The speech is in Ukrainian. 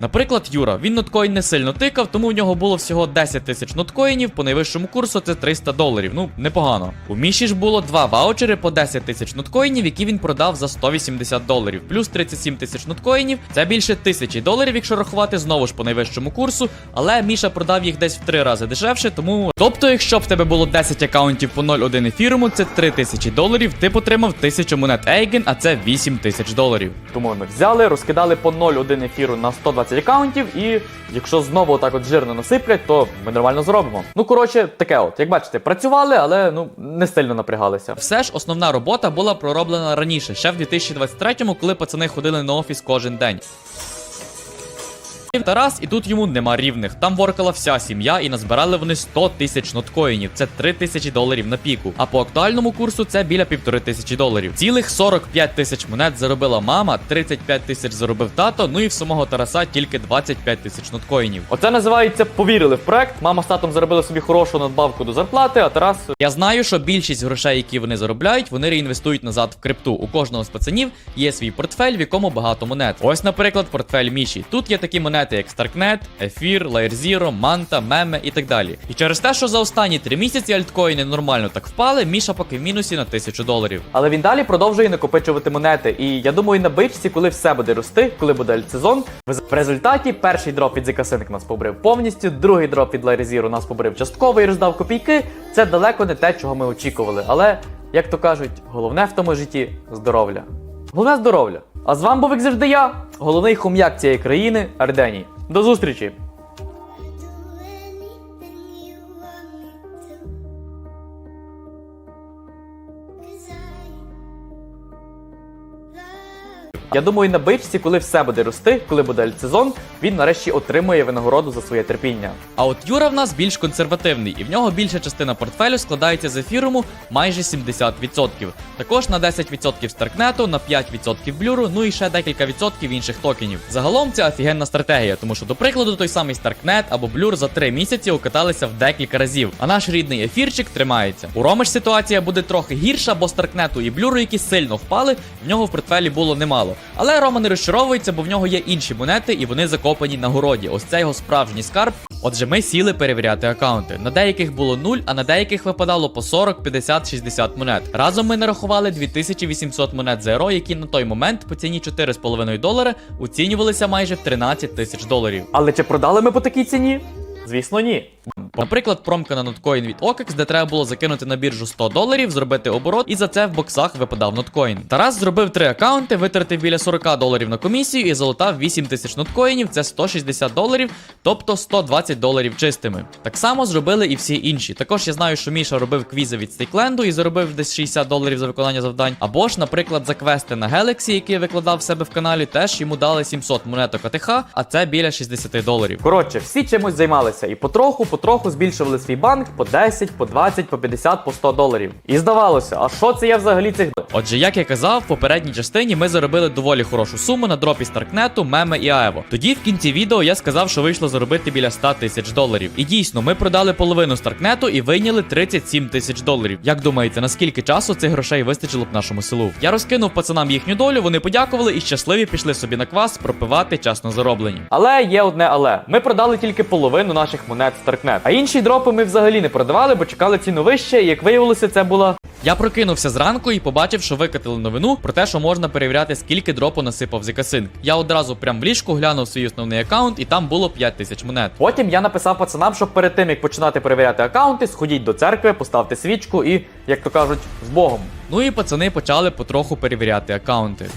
Наприклад, Юра, він ноткоін не сильно тикав, тому у нього було всього 10 тисяч ноткоїнів, по найвищому курсу це 300 доларів. Ну, непогано. У Міші ж було два ваучери по 10 тисяч ноткоїнів, які він продав за 180 доларів, плюс 37 тисяч ноткоїнів. Це більше тисячі доларів, якщо рахувати знову ж по найвищому курсу. Але Міша продав їх десь в три рази дешевше, тому. Тобто, якщо б в тебе було 10 акаунтів по 0,1 ефіруму, це 3 тисячі доларів, ти отримав 1000 монет Ейген, а це 8 тисяч доларів. Тому ми взяли, розкидали по 0,1 ефіру на 120 акаунтів, і якщо знову отак от жирно насиплять, то ми нормально зробимо. Ну коротше, таке от, як бачите, працювали, але ну не сильно напрягалися. Все ж основна робота була пророблена раніше, ще в 2023-му, коли пацани ходили на офіс кожен день. Тарас, і тут йому нема рівних. Там воркала вся сім'я, і назбирали вони 100 тисяч ноткоїнів. Це 3 тисячі доларів на піку. А по актуальному курсу це біля півтори тисячі доларів. Цілих 45 тисяч монет заробила мама, 35 тисяч заробив тато. Ну і в самого Тараса тільки 25 тисяч ноткоїнів. Оце називається повірили в проект. Мама з татом заробили собі хорошу надбавку до зарплати. А Тарас я знаю, що більшість грошей, які вони заробляють, вони реінвестують назад в крипту. У кожного з пацанів є свій портфель, в якому багато монет. Ось, наприклад, портфель Міші. Тут є такі монети, як Starknet, Ефір, Layer Zero, Manta, Меме і так далі. І через те, що за останні три місяці альткоїни нормально так впали, Міша поки в мінусі на тисячу доларів. Але він далі продовжує накопичувати монети. І я думаю, на бичці, коли все буде рости, коли буде альтсезон, в результаті перший дроп від Zika нас побрив повністю, другий дроп від Layer Zero нас побрив частково і роздав копійки. Це далеко не те, чого ми очікували. Але, як то кажуть, головне в тому житті здоров'я. Головне здоров'я. А з вами був як завжди я, головний хом'як цієї країни Арденій. До зустрічі! Я думаю, на бичці, коли все буде рости, коли буде альтсезон, він нарешті отримує винагороду за своє терпіння. А от Юра в нас більш консервативний, і в нього більша частина портфелю складається з ефіруму майже 70%. Також на 10% Старкнету, на 5% блюру, ну і ще декілька відсотків інших токенів. Загалом це офігенна стратегія, тому що, до прикладу, той самий Старкнет або блюр за 3 місяці укаталися в декілька разів, а наш рідний ефірчик тримається. У Роми ж ситуація буде трохи гірша, бо Старкнету і блюру, які сильно впали, в нього в портфелі було немало. Але Рома не розчаровується, бо в нього є інші монети, і вони закопані на городі. Ось це його справжній скарб. Отже, ми сіли перевіряти акаунти. На деяких було 0, а на деяких випадало по 40, 50, 60 монет. Разом ми нарахували 2800 монет Zero, які на той момент по ціні 4,5 долари оцінювалися майже в 13 тисяч доларів. Але чи продали ми по такій ціні? Звісно, ні. Наприклад, промка на ноткоін від OKEX, де треба було закинути на біржу 100 доларів, зробити оборот, і за це в боксах випадав ноткоін. Тарас зробив три акаунти, витратив біля 40 доларів на комісію і залутав 8 тисяч ноткоїнів, це 160 доларів, тобто 120 доларів чистими. Так само зробили і всі інші. Також я знаю, що Міша робив квізи від стейкленду і заробив десь 60 доларів за виконання завдань. Або ж, наприклад, за квести на Galaxy, які викладав в себе в каналі, теж йому дали 700 монеток АТХ, а це біля 60 доларів. Коротше, всі чимось займалися і потроху, потроху збільшували свій банк по 10, по 20, по 50, по 100 доларів. І здавалося, а що це я взагалі цих Отже, як я казав, в попередній частині ми заробили доволі хорошу суму на дропі Старкнету, Меме і Аево. Тоді в кінці відео я сказав, що вийшло заробити біля 100 тисяч доларів. І дійсно, ми продали половину Старкнету і вийняли 37 тисяч доларів. Як думаєте, наскільки часу цих грошей вистачило б нашому селу? Я розкинув пацанам їхню долю, вони подякували і щасливі пішли собі на квас пропивати часно зароблені. Але є одне але. Ми продали тільки половину наших монет Старкнет. А інші дропи ми взагалі не продавали, бо чекали ціну вище, і як виявилося, це була. Я прокинувся зранку і побачив, що викатили новину про те, що можна перевіряти, скільки дропу насипав Зікасинк. Я одразу прям в ліжку глянув свій основний аккаунт, і там було 5 тисяч монет. Потім я написав пацанам, щоб перед тим як починати перевіряти аккаунти, сходіть до церкви, поставте свічку і, як то кажуть, з Богом. Ну і пацани почали потроху перевіряти аккаунти.